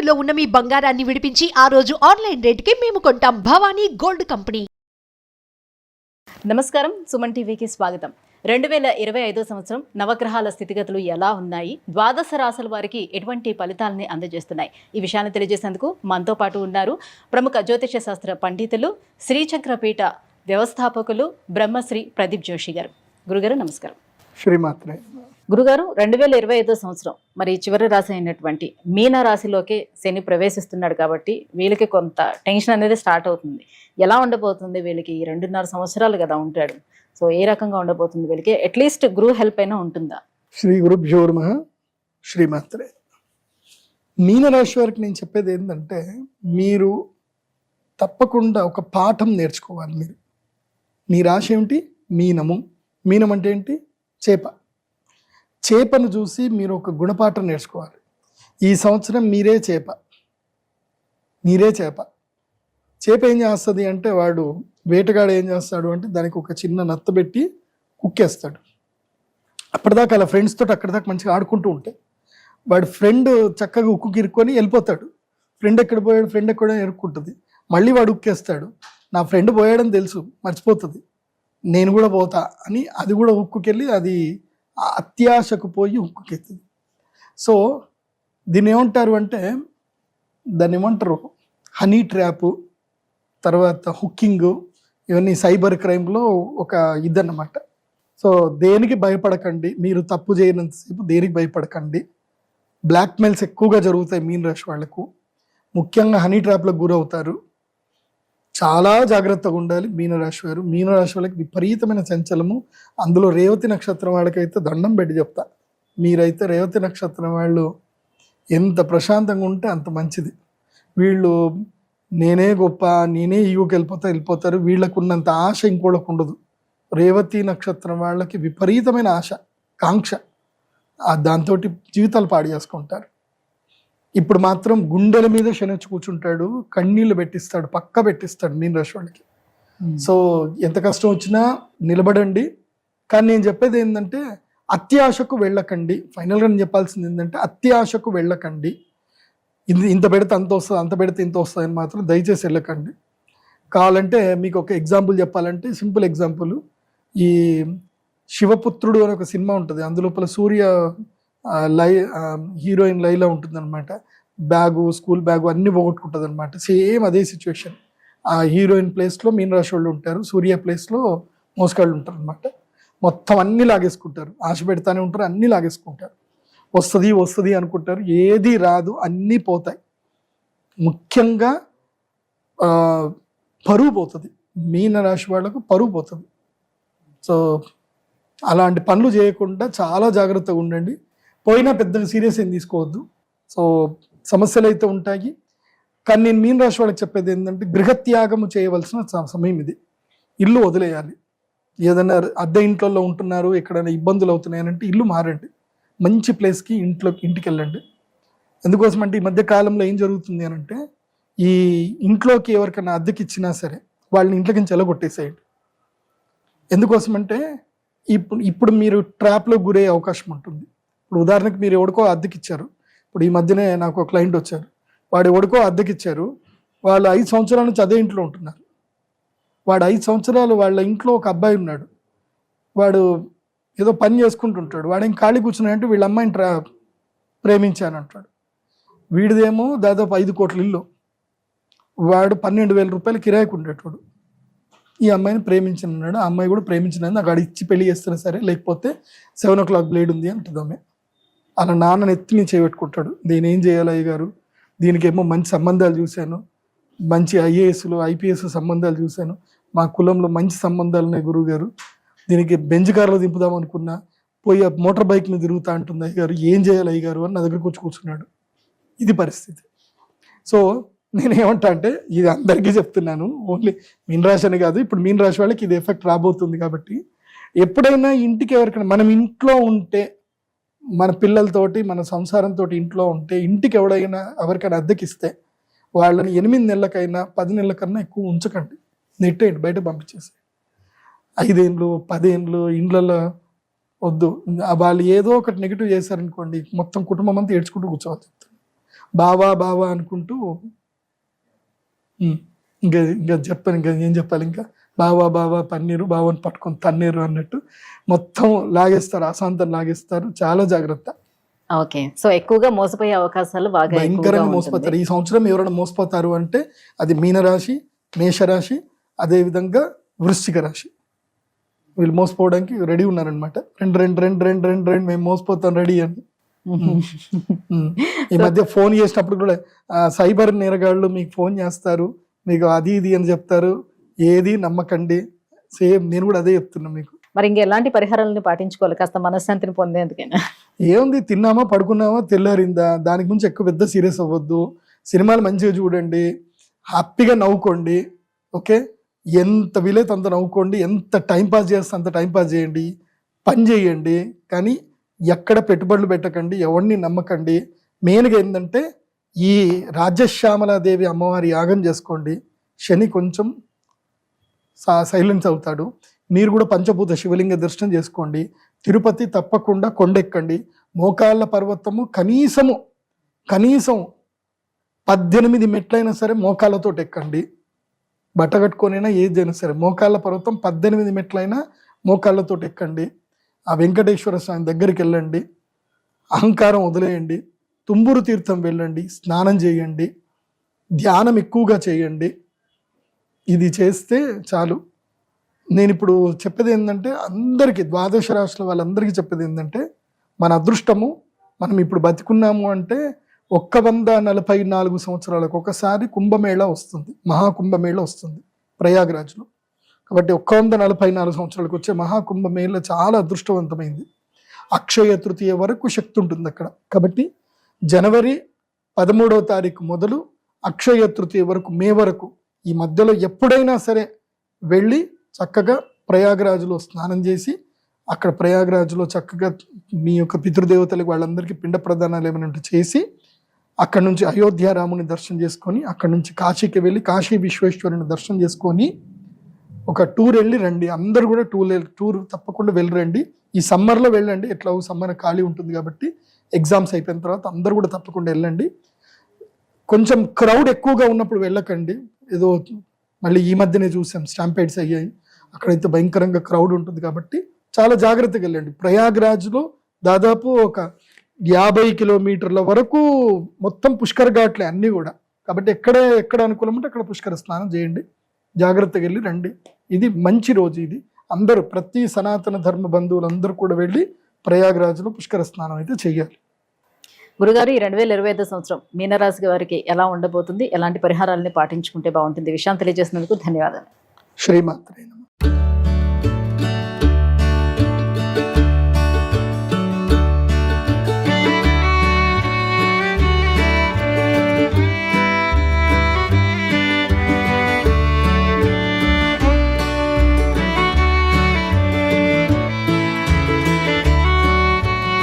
తాకట్టులో ఉన్న మీ బంగారాన్ని విడిపించి ఆ రోజు ఆన్లైన్ రేటుకి మేము కొంటాం. Bhavani gold company. నమస్కారం. సుమన్ టీవీకి స్వాగతం. రెండు వేల ఇరవై ఐదో సంవత్సరం నవగ్రహాల స్థితిగతులు ఎలా ఉన్నాయి? ద్వాదశ రాశుల వారికి ఎటువంటి ఫలితాలని అందజేస్తున్నాయి? ఈ విషయాన్ని తెలియజేసేందుకు మనతో పాటు ఉన్నారు ప్రముఖ జ్యోతిష శాస్త్ర పండితులు శ్రీచక్రపీఠ వ్యవస్థాపకులు బ్రహ్మశ్రీ ప్రదీప్ జోషి గారు. గురుగారు నమస్కారం. శ్రీమాత్రే. గురుగారు రెండు వేల ఇరవై ఐదో సంవత్సరం. మరి చివరి రాశి అయినటువంటి మీన రాశిలోకి శని ప్రవేశిస్తున్నాడు కాబట్టి వీళ్ళకి కొంత టెన్షన్ అనేది స్టార్ట్ అవుతుంది. ఎలా ఉండబోతుంది వీళ్ళకి? ఈ రెండున్నర సంవత్సరాలు కదా ఉంటాడు. సో ఏ రకంగా ఉండబోతుంది వీళ్ళకి? అట్లీస్ట్ గురువు హెల్ప్ అయినా ఉంటుందా? శ్రీ గురుభ్యో నమ. శ్రీమాత్రే. మీనరాశి వారికి నేను చెప్పేది ఏంటంటే మీరు తప్పకుండా ఒక పాఠం నేర్చుకోవాలి మీరు. మీ రాశి ఏమిటి? మీనము. మీనం అంటే ఏంటి? చేప. చేపను చూసి మీరు ఒక గుణపాఠం నేర్చుకోవాలి. ఈ సంవత్సరం మీరే చేప. మీరే చేప. చేప ఏం చేస్తుంది అంటే వాడు వేటగాడు ఏం చేస్తాడు అంటే దానికి ఒక చిన్న నత్త పెట్టి కుక్కేస్తాడు. అప్పటిదాకా అలా ఫ్రెండ్స్ తోటి దాకా మంచిగా ఆడుకుంటూ ఉంటాయి వాడు ఫ్రెండ్ చక్కగా ఉక్కు గిరుక్కొని వెళ్ళిపోతాడు. ఫ్రెండ్ ఎక్కడ పోయాడు? ఫ్రెండ్ ఎక్కడ ఎరుక్కుంటుంది మళ్ళీ వాడు ఉక్కేస్తాడు. నా ఫ్రెండ్ పోయాడని తెలుసు. మర్చిపోతుంది. నేను కూడా పోతా అని అది కూడా ఉక్కుకెళ్ళి అది అత్యాశకు పోయి ఉక్కుకెత్తుంది. సో దీన్ని ఏమంటారు అంటే దాన్ని ఏమంటారు హనీ ట్రాప్ తర్వాత హుక్కింగ్ ఇవన్నీ సైబర్ క్రైమ్లో ఒక ఇదన్నమాట. సో దేనికి భయపడకండి మీరు తప్పు చేయనంతసేపు దేనికి భయపడకండి. బ్లాక్మెయిల్స్ ఎక్కువగా జరుగుతాయి మీన్ రాశి వాళ్ళకు. ముఖ్యంగా హనీ ట్రాప్లకు గురవుతారు. చాలా జాగ్రత్తగా ఉండాలి. మీనరాశి వారు. మీనరాశి వాళ్ళకి విపరీతమైన చంచలము. అందులో రేవతి నక్షత్రం వాళ్ళకైతే దండం పెట్టి చెప్తా. మీరైతే రేవతి నక్షత్రం వాళ్ళు ఎంత ప్రశాంతంగా ఉంటే అంత మంచిది. వీళ్ళు నేనే గొప్ప నేనే ఈగోకి వెళ్ళిపోతా వెళ్ళిపోతారు. వీళ్ళకు ఉన్నంత ఆశ ఇంకోళ్ళకు ఉండదు. రేవతి నక్షత్రం వాళ్ళకి విపరీతమైన ఆశ కాంక్ష. దాంతో జీవితాలు పాడు చేసుకుంటారు. ఇప్పుడు మాత్రం గుండెల మీద శనొచ్చి కూర్చుంటాడు కన్నీళ్ళు పెట్టిస్తాడు పక్క పెట్టిస్తాడు మీన రాశి వాళ్ళకి. సో ఎంత కష్టం వచ్చినా నిలబడండి. కానీ నేను చెప్పేది ఏంటంటే అత్యాశకు వెళ్ళకండి. ఫైనల్గా నేను చెప్పాల్సింది ఏంటంటే అత్యాశకు వెళ్ళకండి. ఇది ఇంత పెడితే అంత వస్తుంది అంత పెడితే ఇంత వస్తుంది అని మాత్రం దయచేసి వెళ్ళకండి. కావాలంటే మీకు ఒక ఎగ్జాంపుల్ చెప్పాలంటే సింపుల్ ఎగ్జాంపుల్ ఈ శివపుత్రుడు అని ఒక సినిమా ఉంటుంది అందులోపల సూర్య లై హీరోయిన్ లైలా ఉంటుందన్నమాట. బ్యాగు స్కూల్ బ్యాగు అన్నీ పోగొట్టుకుంటుంది అనమాట సేమ్ అదే సిచ్యువేషన్. ఆ హీరోయిన్ ప్లేస్లో మీనరాశి వాళ్ళు ఉంటారు సూర్య ప్లేస్లో మోసగాళ్ళు ఉంటారు అనమాట మొత్తం అన్నీ లాగేసుకుంటారు. ఆశ పెడతానే ఉంటారు అన్నీ లాగేసుకుంటారు. వస్తుంది వస్తుంది అనుకుంటారు. ఏది రాదు అన్నీ పోతాయి. ముఖ్యంగా పరువు పోతుంది. మీన రాశి వాళ్ళకు పరువు పోతుంది. సో అలాంటి పనులు చేయకుండా చాలా జాగ్రత్తగా ఉండండి. పోయినా పెద్దగా సీరియస్ ఏం తీసుకోవద్దు. సో సమస్యలు అయితే ఉంటాయి. కానీ నేను మీన రాశి వాళ్ళకి చెప్పేది ఏంటంటే గృహత్యాగము చేయవలసిన సమయం ఇది. ఇల్లు వదిలేయాలి. ఏదైనా అద్దె ఇంట్లో ఉంటున్నారు ఎక్కడైనా ఇబ్బందులు అవుతున్నాయనంటే ఇల్లు మారండి. మంచి ప్లేస్కి ఇంట్లో ఇంటికి వెళ్ళండి. ఎందుకోసం అంటే ఈ మధ్య కాలంలో ఏం జరుగుతుంది అని అంటే ఈ ఇంట్లోకి ఎవరికైనా అద్దెకి ఇచ్చినా సరే వాళ్ళని ఇంట్లోకి నుంచి ఎలగొట్టేసేయండి ఎందుకోసం అంటే ఇప్పుడు ఇప్పుడు మీరు ట్రాప్లో గురయ్యే అవకాశం ఉంటుంది. ఇప్పుడు ఉదాహరణకు మీరు ఎవడికో అద్దెకి ఇచ్చారు ఇప్పుడు ఈ మధ్యనే నాకు ఒక క్లయింట్ వచ్చారు. వాడు ఎవడికో అద్దెకి ఇచ్చారు వాళ్ళు ఐదు సంవత్సరాల నుంచి అదే ఇంట్లో ఉంటున్నారు. వాడు ఐదు సంవత్సరాలు వాళ్ళ ఇంట్లో ఒక అబ్బాయి ఉన్నాడు. వాడు ఏదో పని చేసుకుంటుంటాడు. వాడు ఏం ఖాళీ కూర్చున్నాడంటే వీళ్ళ అమ్మాయిని ట్రా ప్రేమించాను అంటాడు వీడిదేమో దాదాపు ఐదు కోట్ల ఇల్లు. వాడు పన్నెండు వేల రూపాయలు కిరాయికి ఉండేటోడు. ఈ అమ్మాయిని ప్రేమించనున్నాడు. ఆ అమ్మాయి కూడా ప్రేమించినది. నాకు ఆడ ఇచ్చి పెళ్ళి చేస్తున్నా సరే లేకపోతే సెవెన్ ఓ క్లాక్ బ్లేడ్ ఉంది అంటుంది ఆమె అలా నాన్న నెత్తిని చేపెట్టుకుంటాడు. నేను దీని ఏం చేయాలి అయ్య గారు దీనికేమో మంచి సంబంధాలు చూశాను. మంచి ఐఏఎస్లు ఐపీఎస్ సంబంధాలు చూశాను. మా కులంలో మంచి సంబంధాలు ఉన్నాయి గురువు గారు దీనికి బెంజ్ కార్లో దింపుదాం అనుకున్నా పోయి మోటార్ బైక్ మీద తిరుగుతా అంటుంది అయ్యగారు ఏం చేయాలి అయ్యగారు? అని నా దగ్గరకు వచ్చి కూర్చున్నాడు. ఇది పరిస్థితి. సో నేను అంటే ఇది అందరికీ చెప్తున్నాను. ఓన్లీ మీన్ రాశి అని కాదు ఇప్పుడు మీన్ రాశి వాళ్ళకి ఇది ఎఫెక్ట్ రాబోతుంది కాబట్టి ఎప్పుడైనా ఇంటికి ఎవరికైనా మనం ఇంట్లో ఉంటే మన పిల్లలతోటి మన సంసారంతో ఇంట్లో ఉంటే ఇంటికి ఎవడైనా ఎవరికైనా అద్దెకిస్తే వాళ్ళని ఎనిమిది నెలలకైనా పది నెలలకన్నా ఎక్కువ ఉంచకండి. నెట్టేయండి బయట పంపించేసి ఐదేండ్లు పదేండ్లు ఇండ్లలో వద్దు. వాళ్ళు ఏదో ఒకటి నెగిటివ్ చేశారనుకోండి మొత్తం కుటుంబం అంతా ఏడ్చుకుంటూ కూర్చోవాలి బావా బావా అనుకుంటూ ఇంకా ఇంకా చెప్పాను ఇంకా ఏం చెప్పాలి ఇంకా బావా బావా పన్నీరు బావని పట్టుకొని తన్నీరు అన్నట్టు మొత్తం లాగేస్తారు అశాంతం లాగేస్తారు. చాలా జాగ్రత్త. ఓకే. సో ఎక్కువగా మోసపోయే అవకాశాలు బాగా భయంకరంగా. మోసపోతారు. ఈ సంవత్సరం ఎవరైనా మోసపోతారు అంటే అది మీనరాశి మేషరాశి అదే విధంగా వృశ్చిక రాశి. వీళ్ళు మోసపోవడానికి రెడీ ఉన్నారనమాట రెండు రెండు రెండు రెండు రెండు రెండు మేము మోసపోతాం రెడీ అని. ఈ మధ్య ఫోన్ చేసినప్పుడు కూడా సైబర్ నేరగాళ్ళు మీకు ఫోన్ చేస్తారు మీకు అది ఇది అని చెప్తారు. ఏది నమ్మకండి. సేమ్ నేను కూడా అదే చెప్తున్నా మీకు. మరి ఇంకా ఎలాంటి పరిహారాలను పాటించుకోవాలి? కాస్త మనశ్శాంతిని పొందేందుకైనా. ఏముంది? తిన్నామా పడుకున్నామా? తెల్లారిందా? దానికి గురించి ఎక్కువ పెద్ద సీరియస్ అవ్వద్దు. సినిమాలు మంచిగా చూడండి. హ్యాపీగా నవ్వుకోండి. ఓకే? ఎంత వీలైతే అంత నవ్వుకోండి. ఎంత టైం పాస్ చేస్తే అంత టైం పాస్ చేయండి. పని చేయండి. కానీ ఎక్కడ పెట్టుబడులు పెట్టకండి. ఎవరిని నమ్మకండి. మెయిన్గా ఏంటంటే ఈ రాజశ్యామలాదేవి అమ్మవారి యాగం చేసుకోండి. శని కొంచెం సైలెన్స్ అవుతాడు. మీరు కూడా పంచభూత శివలింగ దర్శనం చేసుకోండి. తిరుపతి తప్పకుండా కొండెక్కండి. మోకాళ్ళ పర్వతము కనీసము కనీసం పద్దెనిమిది మెట్లైనా సరే మోకాళ్ళతో ఎక్కండి. బట్టగట్టుకొనైనా ఏదైనా సరే మోకాళ్ళ పర్వతం పద్దెనిమిది మెట్లైనా మోకాళ్ళతో ఎక్కండి. ఆ వెంకటేశ్వర స్వామి దగ్గరికి వెళ్ళండి. అహంకారం వదిలేయండి. తుంబూరు తీర్థం వెళ్ళండి. స్నానం చేయండి. ధ్యానం ఎక్కువగా చేయండి. ఇది చేస్తే చాలు. నేను ఇప్పుడు చెప్పేది ఏంటంటే అందరికీ ద్వాదశ రాష్ట్రాల వాళ్ళందరికీ చెప్పేది ఏంటంటే మన అదృష్టము మనం ఇప్పుడు బతికున్నాము అంటే ఒక్క వంద నలభై నాలుగు సంవత్సరాలకు ఒకసారి కుంభమేళ వస్తుంది. మహాకుంభమేళ వస్తుంది ప్రయాగరాజ్లో. కాబట్టి ఒక్క వంద నలభై నాలుగు సంవత్సరాలకు వచ్చే మహాకుంభమేళ చాలా అదృష్టవంతమైంది. అక్షయ తృతీయ వరకు శక్తి ఉంటుంది అక్కడ. కాబట్టి జనవరి పదమూడవ తారీఖు మొదలు అక్షయ తృతీయ వరకు మే వరకు ఈ మధ్యలో ఎప్పుడైనా సరే వెళ్ళి చక్కగా ప్రయాగరాజులో స్నానం చేసి అక్కడ ప్రయాగరాజులో చక్కగా మీ యొక్క పితృదేవతలకు వాళ్ళందరికీ పిండ ప్రదానాలు ఏమైనా చేసి అక్కడ నుంచి అయోధ్య రాముని దర్శనం చేసుకొని అక్కడ నుంచి కాశీకి వెళ్ళి కాశీ విశ్వేశ్వరుని దర్శనం చేసుకొని ఒక టూర్ వెళ్ళి రండి. అందరు కూడా టూర్ టూర్ తప్పకుండా వెళ్ళరండి. ఈ సమ్మర్లో వెళ్ళండి. ఎట్లా సమ్మర్ ఖాళీ ఉంటుంది కాబట్టి ఎగ్జామ్స్ అయిపోయిన తర్వాత అందరు కూడా తప్పకుండా వెళ్ళండి. కొంచెం క్రౌడ్ ఎక్కువగా ఉన్నప్పుడు వెళ్ళకండి. ఏదో మళ్ళీ ఈ మధ్యనే చూసాం స్టాంపేడ్స్ అయ్యాయి. అక్కడైతే భయంకరంగా క్రౌడ్ ఉంటుంది కాబట్టి చాలా జాగ్రత్తగా వెళ్ళండి. ప్రయాగ్రాజ్లో దాదాపు ఒక యాభై కిలోమీటర్ల వరకు మొత్తం పుష్కర ఘాట్లే అన్నీ కూడా. కాబట్టి ఎక్కడ ఎక్కడ అనుకూలం ఉంటే అక్కడ పుష్కర స్నానం చేయండి. జాగ్రత్తగా వెళ్ళి రండి. ఇది మంచి రోజు ఇది. అందరూ ప్రతి సనాతన ధర్మ బంధువులందరూ కూడా వెళ్ళి ప్రయాగ్రాజ్లో పుష్కర స్నానం అయితే చేయాలి. గురుగారు ఈ రెండు వేల ఇరవై ఐదు సంవత్సరం మీనరాశి వారికి ఎలా ఉండబోతుంది? ఎలాంటి పరిహారాలని పాటించుకుంటే బాగుంటుంది? విషయాన్ని తెలియజేసినందుకు ధన్యవాదాలు. శ్రీమాత్రేనమ